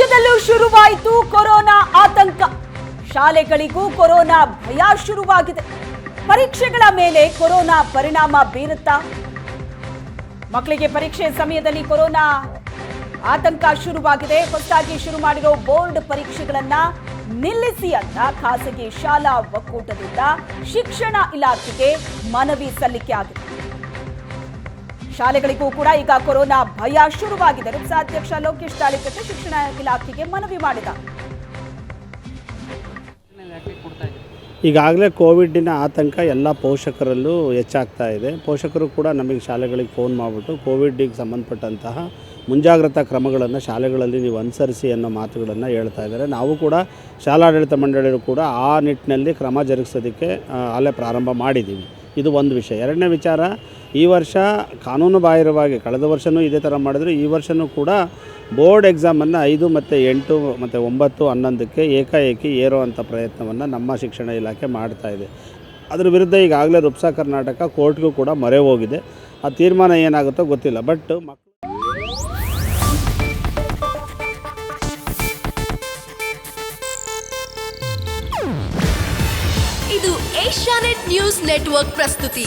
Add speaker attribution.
Speaker 1: ರಾಜ್ಯದಲ್ಲೂ ಶುರುವಾಯಿತು ಕೊರೋನಾ ಆತಂಕ. ಶಾಲೆಗಳಿಗೂ ಕೊರೋನಾ ಭಯ ಶುರುವಾಗಿದೆ. ಪರೀಕ್ಷೆಗಳ ಮೇಲೆ ಕೊರೋನಾ ಪರಿಣಾಮ ಬೀರುತ್ತಾ? ಮಕ್ಕಳಿಗೆ ಪರೀಕ್ಷೆ ಸಮಯದಲ್ಲಿ ಕೊರೋನಾ ಆತಂಕ ಶುರುವಾಗಿದೆ. ಹೊಸದಾಗಿ ಶುರು ಮಾಡಿರೋ ಬೋರ್ಡ್ ಪರೀಕ್ಷೆಗಳನ್ನ ನಿಲ್ಲಿಸಿ ಅಂತ ಖಾಸಗಿ ಶಾಲಾ ಒಕ್ಕೂಟದಿಂದ ಶಿಕ್ಷಣ ಇಲಾಖೆಗೆ ಮನವಿ ಸಲ್ಲಿಕೆ ಆಗಿದೆ. ಶಾಲೆಗಳಿಗೂ ಕೂಡ ಈಗ ಕೊರೋನಾ ಭಯ ಶುರುವಾಗಿದೆ. ರುಪ್ಸಾಧ್ಯಕ್ಷ ಲೋಕೇಶ್ ತಾಳಿಕಟ್ಟೆ ಶಿಕ್ಷಣ ಇಲಾಖೆಗೆ ಮನವಿ ಮಾಡಿದ.
Speaker 2: ಈಗಾಗಲೇ ಕೋವಿಡ್ಡಿನ ಆತಂಕ ಎಲ್ಲ ಪೋಷಕರಲ್ಲೂ ಹೆಚ್ಚಾಗ್ತಾ ಇದೆ. ಪೋಷಕರು ಕೂಡ ನಮಗೆ ಶಾಲೆಗಳಿಗೆ ಫೋನ್ ಮಾಡಿಬಿಟ್ಟು ಕೋವಿಡ್ಗೆ ಸಂಬಂಧಪಟ್ಟಂತಹ ಮುಂಜಾಗ್ರತಾ ಕ್ರಮಗಳನ್ನು ಶಾಲೆಗಳಲ್ಲಿ ನೀವು ಅನುಸರಿಸಿ ಅನ್ನೋ ಮಾತುಗಳನ್ನು ಹೇಳ್ತಾ ಇದ್ದಾರೆ. ನಾವು ಕೂಡ ಶಾಲಾಡಳಿತ ಮಂಡಳಿಯರು ಕೂಡ ಆ ನಿಟ್ಟಿನಲ್ಲಿ ಕ್ರಮ ಜರುಗಿಸೋದಕ್ಕೆ ಅಲ್ಲೇ ಪ್ರಾರಂಭ ಮಾಡಿದ್ದೀವಿ. ಇದು ಒಂದು ವಿಷಯ. ಎರಡನೇ ವಿಚಾರ ಈ ವರ್ಷ ಕಾನೂನು ಬಾಹಿರವಾಗಿ ಕಳೆದ ವರ್ಷವೂ ಇದೇ ಥರ ಮಾಡಿದ್ರು. ಈ ವರ್ಷವೂ ಕೂಡ ಬೋರ್ಡ್ ಎಕ್ಸಾಮನ್ನು ಐದು ಮತ್ತು ಎಂಟು ಮತ್ತು ಒಂಬತ್ತು ಹನ್ನೊಂದಕ್ಕೆ ಏಕಾಏಕಿ ಏರುವಂಥ ಪ್ರಯತ್ನವನ್ನು ನಮ್ಮ ಶಿಕ್ಷಣ ಇಲಾಖೆ ಮಾಡ್ತಾ ಇದೆ. ಅದ್ರ ವಿರುದ್ಧ ಈಗಾಗಲೇ ರುಪ್ಸಾ ಕರ್ನಾಟಕ ಕೋರ್ಟ್ಗೂ ಕೂಡ ಮೊರೆ ಹೋಗಿದೆ. ಆ ತೀರ್ಮಾನ ಏನಾಗುತ್ತೋ ಗೊತ್ತಿಲ್ಲ. ಬಟ್ ಮಕ್ಕಳು
Speaker 3: ಇದು ಏಷ್ಯಾನೆಟ್ ನ್ಯೂಸ್ ನೆಟ್ವರ್ಕ್ ಪ್ರಸ್ತುತಿ.